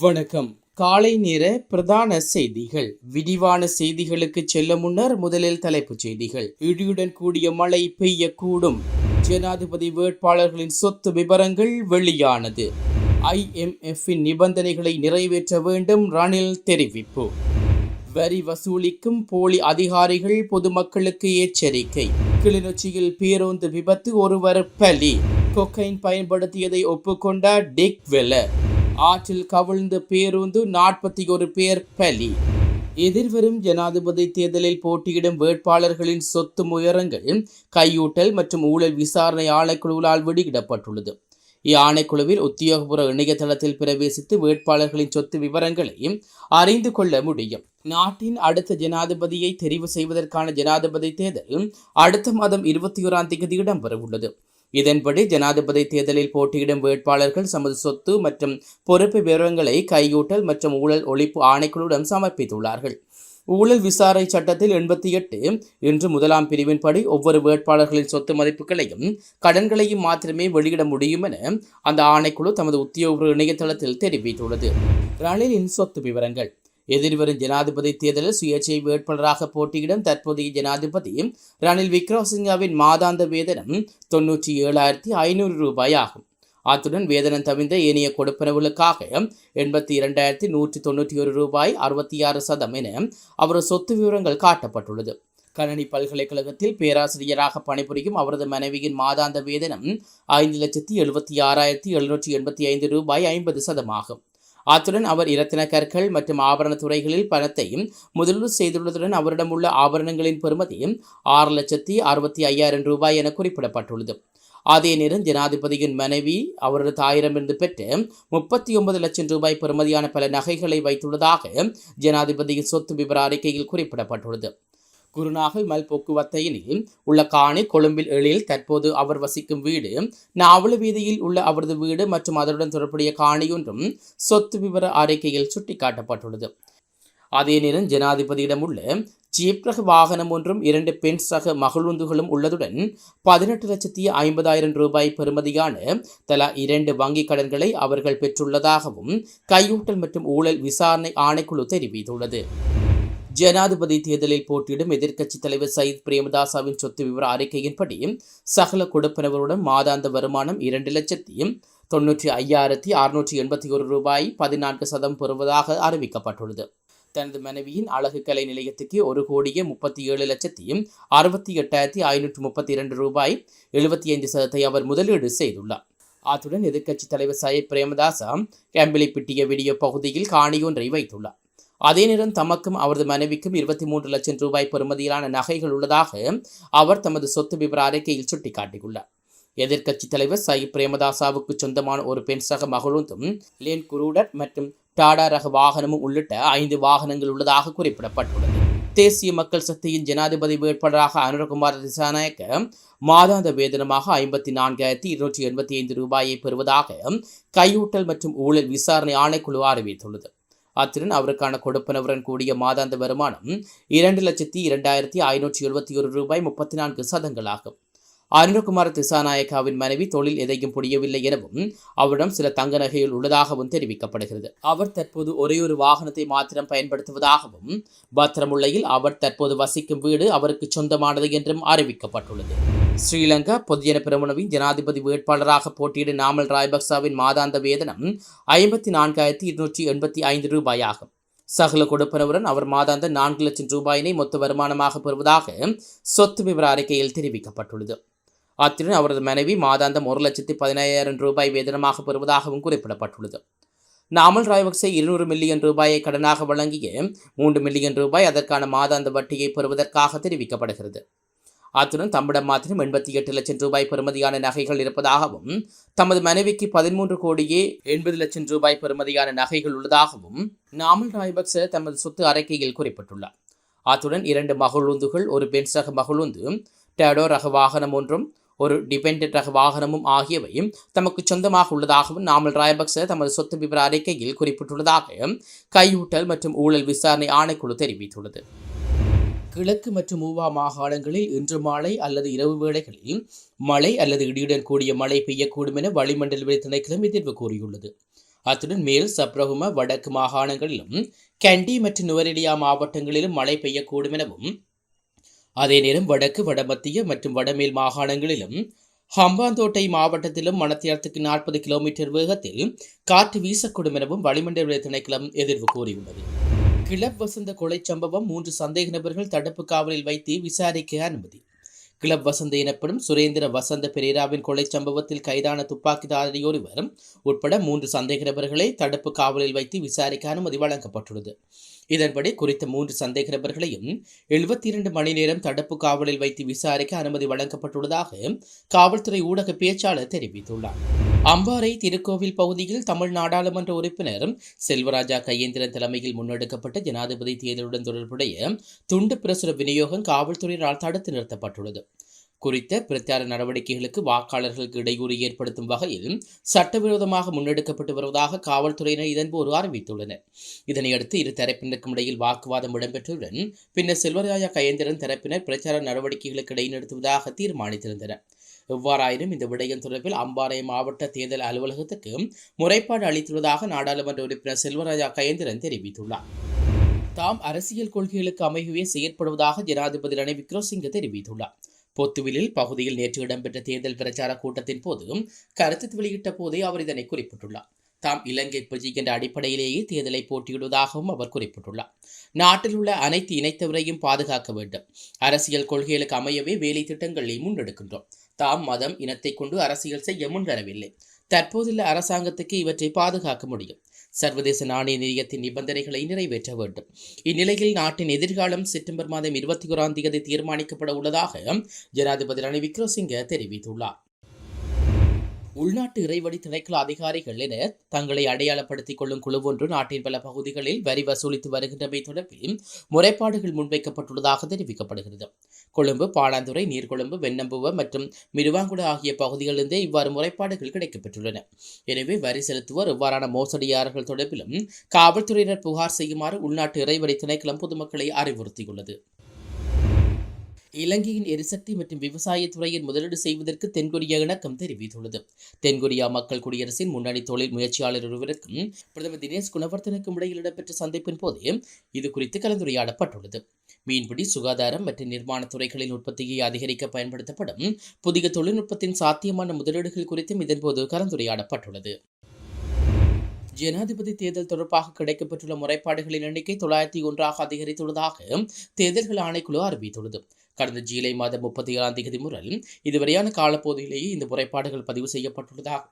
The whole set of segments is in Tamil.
வணக்கம். காலை நேர பிரதான செய்திகள். விரிவான செய்திகளுக்கு செல்ல முன்னர் முதலில் தலைப்புச் செய்திகள். இடியுடன் கூடிய மழை பெய்யக்கூடும். ஜனாதிபதி வேட்பாளர்களின் சொத்து விவரங்கள் வெளியானது. ஐஎம்எஃப்பின் நிபந்தனைகளை நிறைவேற்ற வேண்டும் ரணில் தெரிவிப்பு. வரி வசூலிக்கும் போலி அதிகாரிகள் பொதுமக்களுக்கு எச்சரிக்கை. கிளிநொச்சியில் பேருந்து விபத்து ஒருவர் பலி. கொக்கைன் பயன்படுத்தியதை ஒப்புக்கொண்ட டிக் வெலர் ஆற்றில் கவிழ்ந்த பேருந்து நாற்பத்தி ஒரு பேர் பலி. எதிர்வரும் ஜனாதிபதி தேர்தலில் போட்டியிடும் வேட்பாளர்களின் சொத்து முயரங்கள் கையூட்டல் மற்றும் ஊழல் விசாரணை ஆணைக்குழுவால் வெளியிடப்பட்டுள்ளது. இவ்வாணைக்குழுவில் உத்தியோகபூர்வ இணையதளத்தில் பிரவேசித்து வேட்பாளர்களின் சொத்து விவரங்களையும் அறிந்து கொள்ள முடியும். நாட்டின் அடுத்த ஜனாதிபதியை தெரிவு செய்வதற்கான ஜனாதிபதி தேர்தல் அடுத்த மாதம் இருபத்தி ஓராம் தேதி இடம்பெறவுள்ளது. இதன்படி ஜனாதிபதி தேர்தலில் போட்டியிடும் வேட்பாளர்கள் தமது சொத்து மற்றும் பொறுப்பு விவரங்களை கையூட்டல் மற்றும் ஊழல் ஒழிப்பு ஆணைக்குழுடன் சமர்ப்பித்துள்ளார்கள். ஊழல் விசாரணை சட்டத்தில் எண்பத்தி எட்டு இன்று முதலாம் பிரிவின்படி ஒவ்வொரு வேட்பாளர்களின் சொத்து மதிப்புகளையும் கடன்களையும் மாத்திரமே வெளியிட முடியும் என அந்த ஆணைக்குழு தமது உத்தியோகபூர்வ இணையதளத்தில் தெரிவித்துள்ளது. ரணிலின் சொத்து விவரங்கள். எதிர்வரும் ஜனாதிபதி தேர்தலில் சுயேட்சை வேட்பாளராக போட்டியிடும் தற்போதைய ஜனாதிபதி ரணில் விக்ரமசிங்காவின் மாதாந்த வேதனம் தொன்னூற்றி ஏழாயிரத்தி ஐநூறு ரூபாய் ஆகும் அத்துடன் வேதனம் தவிர்ந்த ஏனைய கொடுப்பனவுகளுக்காக எண்பத்தி இரண்டாயிரத்தி நூற்றி தொண்ணூற்றி ஒரு ரூபாய் அறுபத்தி ஆறு சதம் என அவரது சொத்து விவரங்கள் காட்டப்பட்டுள்ளது. கணனி பல்கலைக்கழகத்தில் பேராசிரியராக பணிபுரியும் அவரது மனைவியின் மாதாந்த வேதனம் ஐந்து லட்சத்தி எழுபத்தி ஆறாயிரத்தி எழுநூற்றி எண்பத்தி ஐந்து ரூபாய் ஐம்பது சதமாகும். அத்துடன் அவர் இரத்தின கற்கள் மற்றும் ஆபரண துறைகளில் பணத்தையும் முதலீடு செய்துள்ளதுடன் அவரிடம் உள்ள ஆபரணங்களின் பெறுமதியும் ஆறு லட்சத்தி அறுபத்தி ஐயாயிரம் ரூபாய் என குறிப்பிடப்பட்டுள்ளது. அதே நேரம் ஜனாதிபதியின் மனைவி அவரது தாயிடமிருந்து பெற்று முப்பத்தி ஒன்பது லட்சம் ரூபாய் பெறுமதியான பல நகைகளை வைத்துள்ளதாக ஜனாதிபதியின் சொத்து விவர அறிக்கையில் குறிப்பிடப்பட்டுள்ளது. குருநாகல் மல் போக்குவரத்தையினில் உள்ள காணி கொழும்பில் எழில் தற்போது அவர் வசிக்கும் வீடு. நாவல வீதியில் உள்ள அவரது வீடு மற்றும் அதனுடன் தொடர்புடைய காணியொன்றும் சொத்து விவர அறிக்கையில் சுட்டிக்காட்டப்பட்டுள்ளது. அதே நேரம் ஜனாதிபதியிடம் உள்ள ஜீப் ரக வாகனம் ஒன்றும் இரண்டு பென்ஸ் ரக மகளுந்துகளும் உள்ளதுடன் பதினெட்டு லட்சத்தி ஐம்பதாயிரம் ரூபாய் பெறுமதியான தலா இரண்டு வங்கிக் கடன்களை அவர்கள் பெற்றுள்ளதாகவும் கையூட்டல் மற்றும் ஊழல் விசாரணை ஆணைக்குழு தெரிவித்துள்ளது. ஜனாதிபதி தேர்தலில் போட்டியிடும் எதிர்க்கட்சித் தலைவர் சயித் பிரேமதாசாவின் சொத்து விவர அறிக்கையின்படி சகல கொடுப்பனவருடன் மாதாந்த வருமானம் இரண்டு லட்சத்தி தொன்னூற்றி ஐயாயிரத்தி அறுநூற்றி எண்பத்தி ஒரு ரூபாய் பதினான்கு சதம் பெறுவதாக அறிவிக்கப்பட்டுள்ளது. தனது மனைவியின் அழகு கலை நிலையத்துக்கு ஒரு கோடியே முப்பத்தி ஏழு லட்சத்தையும் அறுபத்தி எட்டாயிரத்தி ஐநூற்று முப்பத்தி இரண்டு ரூபாய் எழுபத்தி ஐந்து சதத்தை அவர் முதலீடு செய்துள்ளார். அத்துடன் எதிர்க்கட்சித் தலைவர் சயித் பிரேமதாசா கேம்பிளிப்பிட்டிய வீடியோ பகுதியில் காணியொன்றை வைத்துள்ளார். அதே நேரம் தமக்கும் அவரது மனைவிக்கும் இருபத்தி மூன்று லட்சம் ரூபாய் பெறுமதியிலான நகைகள் உள்ளதாக அவர் தமது சொத்து விவர அறிக்கையில் சுட்டிக்காட்டியுள்ளார். எதிர்க்கட்சித் தலைவர் சை பிரேமதாசாவுக்கு சொந்தமான ஒரு பெண் சக மகளுந்தும் லேன் குரூடர் மற்றும் டாடா ரக வாகனமும் உள்ளிட்ட ஐந்து வாகனங்கள் உள்ளதாக குறிப்பிடப்பட்டுள்ளது. தேசிய மக்கள் சக்தியின் ஜனாதிபதி வேட்பாளராக அனுரகுமார் திசாநாயக்க மாதாந்த வேதனமாக ஐம்பத்தி நான்காயிரத்தி இருநூற்றி எண்பத்தி ஐந்து ரூபாயை பெறுவதாக கையூட்டல் மற்றும் ஊழல் விசாரணை ஆணைக்குழு அறிவித்துள்ளது. அத்துடன் அவருக்கான கொடுப்பனவுடன் கூடிய மாதாந்த வருமானம் இரண்டு லட்சத்தி இரண்டாயிரத்தி ஐநூற்றி எழுபத்தி ஒரு ரூபாய் முப்பத்தி நான்கு சதங்களாகும். அருண்குமார் திசாநாயக்காவின் மனைவி தொழில் எதையும் புரியவில்லை எனவும் அவரிடம் சில தங்க நகைகள் உள்ளதாகவும் தெரிவிக்கப்படுகிறது. அவர் தற்போது ஒரே ஒரு வாகனத்தை மாத்திரம் பயன்படுத்துவதாகவும் பத்திரமுல்லையில் அவர் தற்போது வசிக்கும் வீடு அவருக்கு சொந்தமானது என்றும் அறிவிக்கப்பட்டுள்ளது. ஸ்ரீலங்கா பொதுஜன பெருமனவின் ஜனாதிபதி வேட்பாளராக போட்டியிடும் நாமல் ராய்பக்சாவின் மாதாந்த வேதனம் ஐம்பத்தி நான்காயிரத்தி இருநூற்றி எண்பத்தி ஐந்து ரூபாயாகும். சகல கொடுப்பனவுடன் அவர் மாதாந்த நான்கு லட்சம் ரூபாயினை மொத்த வருமானமாக பெறுவதாக சொத்து விவர அறிக்கையில் தெரிவிக்கப்பட்டுள்ளது. அத்துடன் அவரது மனைவி மாதாந்தம் ஒரு லட்சத்தி பதினாயிரம் ரூபாய் வேதனமாக பெறுவதாகவும் குறிப்பிடப்பட்டுள்ளது. நாமல் ராய்வக்சை இருநூறு மில்லியன் ரூபாயை கடனாக வழங்கிய மூன்று மில்லியன் ரூபாய் அதற்கான மாதாந்த வட்டியை பெறுவதற்காக தெரிவிக்கப்படுகிறது. அத்துடன் தம்மிடம் மாத்திரம் எண்பத்தி எட்டு லட்சம் ரூபாய் பெறுமதியான நகைகள் இருப்பதாகவும் தமது மனைவிக்கு பதிமூன்று கோடியே எண்பது லட்சம் ரூபாய் பெறுமதியான நகைகள் உள்ளதாகவும் நாமல் ராய்பக்ச தமது சொத்து அறிக்கையில் குறிப்பிட்டுள்ளார். அத்துடன் இரண்டு மகளுந்துகள் ஒரு பென்சக மகளுந்து டேடோ ரக வாகனம் ஒன்றும் ஒரு டிபெண்டட் ரக வாகனமும் ஆகியவையும் தமக்கு சொந்தமாக உள்ளதாகவும் நாமல் ராயபக்ச தமது சொத்து விவர அறிக்கையில் குறிப்பிட்டுள்ளதாக கையூட்டல் மற்றும் ஊழல் விசாரணை ஆணைக்குழு தெரிவித்துள்ளது. கிழக்கு மற்றும் மூவா மாகாணங்களில் இன்று மாலை அல்லது இரவு வேளைகளில் மழை அல்லது இடியுடன் கூடிய மழை பெய்யக்கூடும் என வளிமண்டல திணைக்களம் எதிர்வு கூறியுள்ளது. அத்துடன் மேல் சப்ரகும வடக்கு மாகாணங்களிலும் கண்டி மற்றும் நுவரெலியா மாவட்டங்களிலும் மழை பெய்யக்கூடும் எனவும் அதே நேரம் வடக்கு வடமத்திய மற்றும் வடமேல் மாகாணங்களிலும் ஹம்பாந்தோட்டை மாவட்டத்திலும் மணத்தியாரத்துக்கு நாற்பது கிலோமீட்டர் வேகத்தில் காற்று வீசக்கூடும் எனவும் வளிமண்டல திணைக்களம் எதிர்வு கூறியுள்ளது. கிளப் வசந்த கொலை சம்பவம் மூன்று சந்தேக நபர்கள் தடுப்பு காவலில் வைத்து விசாரிக்க அனுமதி. கிளப் வசந்த எனப்படும் சுரேந்திர வசந்த பெரேராவின் கொலை சம்பவத்தில் கைதான துப்பாக்கிதாரி உட்பட மூன்று சந்தேக நபர்களை தடுப்பு காவலில் வைத்து விசாரிக்க அனுமதி வழங்கப்பட்டுள்ளது. இதன்படி குறித்த மூன்று சந்தேக நபர்களையும் எழுபத்தி இரண்டு மணி நேரம் தடுப்பு காவலில் வைத்து விசாரிக்க அனுமதி வழங்கப்பட்டுள்ளதாக காவல்துறை ஊடக பேச்சாளர் தெரிவித்துள்ளார். அம்பாறை திருக்கோவில் பகுதியில் தமிழ் நாடாளுமன்ற உறுப்பினர் செல்வராஜா கையேந்திரன் தலைமையில் முன்னெடுக்கப்பட்ட ஜனாதிபதி தேர்தலுடன் தொடர்புடைய துண்டு பிரசுர விநியோகம் காவல்துறையினால் தடுத்து நிறுத்தப்பட்டுள்ளது. குறித்த பிரச்சார நடவடிக்கைகளுக்கு வாக்காளர்களுக்கு இடையூறு ஏற்படுத்தும் வகையில் சட்டவிரோதமாக முன்னெடுக்கப்பட்டு வருவதாக காவல்துறையினர் இதன்போது அறிவித்துள்ளனர். இதனையடுத்து இரு தரப்பினருக்கும் இடையில் வாக்குவாதம் இடம்பெற்றவுடன் பின்னர் செல்வராஜா கையேந்திரன் தரப்பினர் பிரச்சார நடவடிக்கைகளுக்கு இடைநிறுத்துவதாக தீர்மானித்திருந்தனர். எவ்வாறாயினும் இந்த விடயம் தொடர்பில் அம்பாறை மாவட்ட தேர்தல் அலுவலகத்துக்கு முறைப்பாடு அளித்துள்ளதாக நாடாளுமன்ற உறுப்பினர் செல்வராஜா கயந்திரன் தெரிவித்துள்ளார். தாம் அரசியல் கொள்கைகளுக்கு அமைகவே செயற்படுவதாக ஜனாதிபதி ரணில் விக்ரமசிங்கே தெரிவித்துள்ளார். பொத்துவிலில் பகுதியில் நேற்று இடம்பெற்ற தேர்தல் பிரச்சார கூட்டத்தின் போது கருத்து வெளியிட்ட போதே அவர் இதனை குறிப்பிட்டுள்ளார். தாம் இலங்கை பிரஜை என்ற அடிப்படையிலேயே தேர்தலை போட்டியிடுவதாகவும் அவர் குறிப்பிட்டுள்ளார். நாட்டில் உள்ள அனைத்து இணைத்தவரையும் பாதுகாக்க வேண்டும். அரசியல் கொள்கைகளுக்கு அமையவே வேலை திட்டங்களை முன்னெடுக்கின்றோம். தாம் மதம் இனத்தை கொண்டு அரசியல் செய்ய முன்வரவில்லை. தற்போதுள்ள அரசாங்கத்துக்கு இவற்றை பாதுகாக்க முடியும். சர்வதேச நாணய நிதியத்தின் நிபந்தனைகளை நிறைவேற்ற வேண்டும். இந்நிலையில் நாட்டின் எதிர்காலம் செப்டம்பர் மாதம் இருபத்தி ஓராம் தேதி தீர்மானிக்கப்பட உள்ளதாக ஜனாதிபதி ரணில் விக்ரமசிங்க தெரிவித்துள்ளார். உள்நாட்டு இறைவழி திணைக்கள அதிகாரிகள் என தங்களை அடையாளப்படுத்திக் கொள்ளும் குழு ஒன்று நாட்டின் பல பகுதிகளில் வரி வசூலித்து வருகின்றமை தொடர்பில் முறைப்பாடுகள் முன்வைக்கப்பட்டுள்ளதாக தெரிவிக்கப்படுகிறது. கொழும்பு பாலாந்துறை நீர்கொழும்பு வெண்ணம்புவ மற்றும் மிருவாங்குட ஆகிய பகுதிகளிலிருந்தே இவ்வாறு முறைப்பாடுகள் கிடைக்கப்பெற்றுள்ளன. எனவே வரி செலுத்துவோர் இவ்வாறான மோசடியாளர்கள் தொடர்பிலும் காவல்துறையினர் புகார் செய்யுமாறு உள்நாட்டு இறைவழி திணைக்களம் பொதுமக்களை அறிவுறுத்தியுள்ளது. இலங்கையின் எரிசக்தி மற்றும் விவசாய துறையில் முதலீடு செய்வதற்கு தென்கொரியா இணக்கம் தெரிவித்துள்ளது. தென்கொரியா மக்கள் குடியரசின் முன்னணி தொழில் முயற்சியாளர் ஒருவருக்கும் பிரதமர் தினேஷ் குணவர்த்தனுக்கும் இடையில் இடம்பெற்ற சந்திப்பின் போது இது குறித்து கலந்துரையாடப்பட்டுள்ளது. மீன்பிடி சுகாதாரம் மற்றும் நிர்மாண துறைகளின் உற்பத்தியை அதிகரிக்க பயன்படுத்தப்படும் புதிய தொழில்நுட்பத்தின் சாத்தியமான முதலீடுகள் குறித்தும் இதன்போது கலந்துரையாடப்பட்டுள்ளது. ஜனாதிபதி தேர்தல் தொடர்பாக கிடைக்கப்பெற்றுள்ள முறைப்பாடுகளின் எண்ணிக்கை தொள்ளாயிரத்தி ஒன்றாக அதிகரித்துள்ளதாக தேர்தல்கள் ஆணைக்குழு அறிவித்துள்ளது. கடந்த ஜூலை மாதம் முப்பத்தி ஏழாம் தேதி முதல் இதுவரையான காலப்பகுதியிலேயே இந்த முறைப்பாடுகள் பதிவு செய்யப்பட்டுள்ளதாக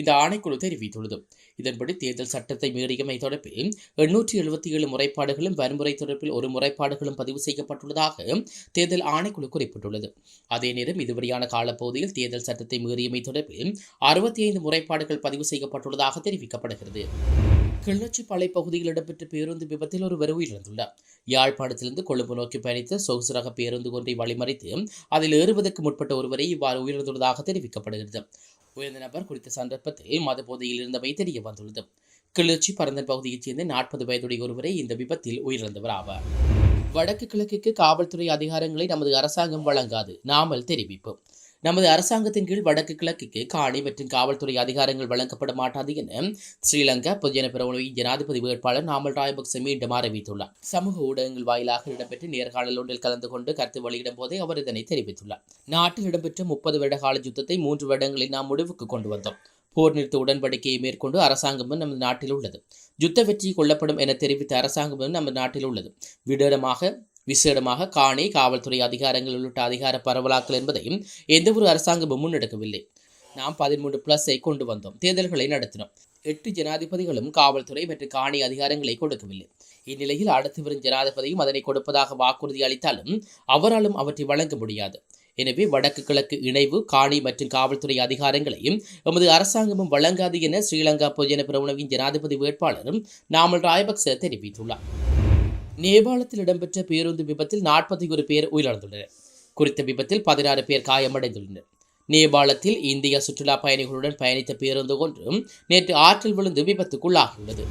இந்த ஆணைக்குழு தெரிவித்துள்ளது. இதன்படி தேர்தல் சட்டத்தை மீறியமை தொடர்பில் எண்ணூற்றி எழுபத்தி ஏழு முறைப்பாடுகளும் வன்முறை தொடர்பில் ஒரு முறைப்பாடுகளும் பதிவு செய்யப்பட்டுள்ளதாக தேர்தல் ஆணைக்குழு குறிப்பிட்டுள்ளது. அதே நேரம் இதுவரையான காலப்பகுதியில் தேர்தல் சட்டத்தை மீறியமை தொடர்பில் அறுபத்தி ஐந்து முறைப்பாடுகள் பதிவு செய்யப்பட்டுள்ளதாக தெரிவிக்கப்படுகிறது. கிளர்ச்சி பலை பகுதியில் இடம்பெற்ற பேருந்து விபத்தில் ஒருவர் உயிரிழந்துள்ளார். யாழ்ப்பாணத்திலிருந்து கொழும்பு நோக்கி பயணித்த சொகுசு ரக பேருந்து ஒன்றை வழிமறித்து அதில் ஏறுவதற்கு முற்பட்ட ஒருவரை இவ்வாறு உயிரிழந்துள்ளதாக தெரிவிக்கப்படுகிறது. உயர்ந்த நபர் குறித்த சந்தர்ப்பத்தில் மத போதையில் இருந்தவை தெரிய வந்துள்ளது. கிளர்ச்சி பரந்தன் பகுதியைச் சேர்ந்த நாற்பது வயதுடைய ஒருவரை இந்த விபத்தில் உயிரிழந்தவர் ஆவார். வடக்கு கிழக்குக்கு காவல்துறை அதிகாரங்களை நமது அரசாங்கம் வழங்காது. நாமல் தெரிவிப்போம் நமது அரசாங்கத்தின் கீழ் வடக்கு கிழக்குக்கு காணி மற்றும் காவல்துறை அதிகாரங்கள் வழங்கப்பட மாட்டாது என ஸ்ரீலங்கா பொதுஜன பிரமுனவின் ஜனாதிபதி வேட்பாளர் நாமல் ராயபக்ச மீண்டும் அறிவித்துள்ளார். சமூக ஊடகங்கள் வாயிலாக இடம்பெற்ற நேர்காணல் ஒன்றில் கலந்து கொண்டு கருத்து வெளியிடும் போதே அவர் இதனை தெரிவித்துள்ளார். நாட்டில் இடம்பெற்ற முப்பது வருட கால யுத்தத்தை மூன்று வருடங்களில் நாம் முடிவுக்கு கொண்டு வந்தோம். போர் நிறுத்த உடன்படிக்கையை மேற்கொண்டு அரசாங்கமும் நமது நாட்டில் உள்ளது. யுத்த வெற்றி கொள்ளப்படும் என தெரிவித்த அரசாங்கமும் நமது நாட்டில் உள்ளது. விடமாக விசேடமாக காணி காவல்துறை அதிகாரங்கள் உள்ளிட்ட அதிகார பரவலாக்கல் என்பதையும் எந்தவொரு அரசாங்கமும் முன்னெடுக்கவில்லை. நாம் பதிமூன்று பிளஸை கொண்டு வந்தோம். தேர்தல்களை நடத்தினோம். எட்டு ஜனாதிபதிகளும் காவல்துறை மற்றும் காணி அதிகாரங்களை கொடுக்கவில்லை. இந்நிலையில் அடுத்து வரும் ஜனாதிபதியும் அதனை கொடுப்பதாக வாக்குறுதி அளித்தாலும் அவராலும் அவற்றை வழங்க முடியாது. எனவே வடக்கு கிழக்கு இணைவு காணி மற்றும் காவல்துறை அதிகாரங்களையும் எமது அரசாங்கமும் வழங்காது என ஸ்ரீலங்கா பொதுஜன பிரமுனவின் ஜனாதிபதி வேட்பாளரும் நாமல் ராயபக்ச தெரிவித்துள்ளார். நேபாளத்தில் இடம்பெற்ற பேருந்து விபத்தில் நாற்பத்தி ஒரு பேர் உயிரிழந்துள்ளனர். குறித்த விபத்தில் பதினாறு பேர் காயமடைந்துள்ளனர். நேபாளத்தில் இந்திய சுற்றுலா பயணிகளுடன் பயணித்த பேருந்து ஒன்றும் நேற்று ஆற்றில் விழுந்து விபத்துக்குள்ளாகியுள்ளது.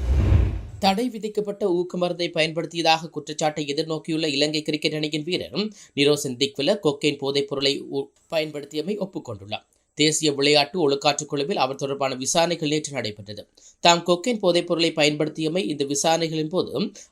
தடை விதிக்கப்பட்ட ஊக்க மருந்தை பயன்படுத்தியதாக குற்றச்சாட்டை எதிர்நோக்கியுள்ள இலங்கை கிரிக்கெட் அணியின் வீரர் நிரோசன் திக்வில கொக்கைன் போதைப் பொருளை உ- பயன்படுத்தியமை ஒப்புக்கொண்டுள்ளார். தேசிய விளையாட்டு ஒழுக்காற்றுக் குழுவில் அவர் தொடர்பான விசாரணைகள் நேற்று நடைபெற்றது. தாம் கொக்கைன் போதைப் பொருளை பயன்படுத்தியமை இந்த விசாரணைகளின் போது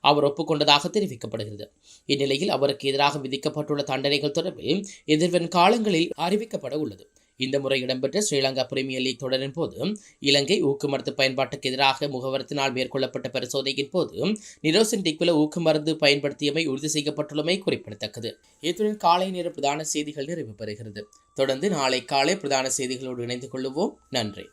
அவர் ஒப்புக்கொண்டதாக தெரிவிக்கப்படுகிறது. இந்நிலையில் அவருக்கு எதிராக விதிக்கப்பட்டுள்ள தண்டனைகள் தொடர்பில் எதிர்வரும் காலங்களில் அறிவிக்கப்பட உள்ளது. இந்த முறை இடம்பெற்ற ஸ்ரீலங்கா பிரீமியர் லீக் தொடரின் போது இலங்கை ஊக்குமருந்து பயன்பாட்டுக்கு எதிராக முகவரத்தினால் மேற்கொள்ளப்பட்ட பரிசோதனையின் போது நிரோசின் டிக்வில ஊக்குமருந்து பயன்படுத்தியமை உறுதி செய்யப்பட்டுள்ளமை குறிப்பிடத்தக்கது. இத்துடன் காலை நேர பிரதான செய்திகள் நிறைவு பெறுகிறது. தொடர்ந்து நாளை காலை பிரதான செய்திகளோடு இணைந்து கொள்ளுவோம். நன்றி.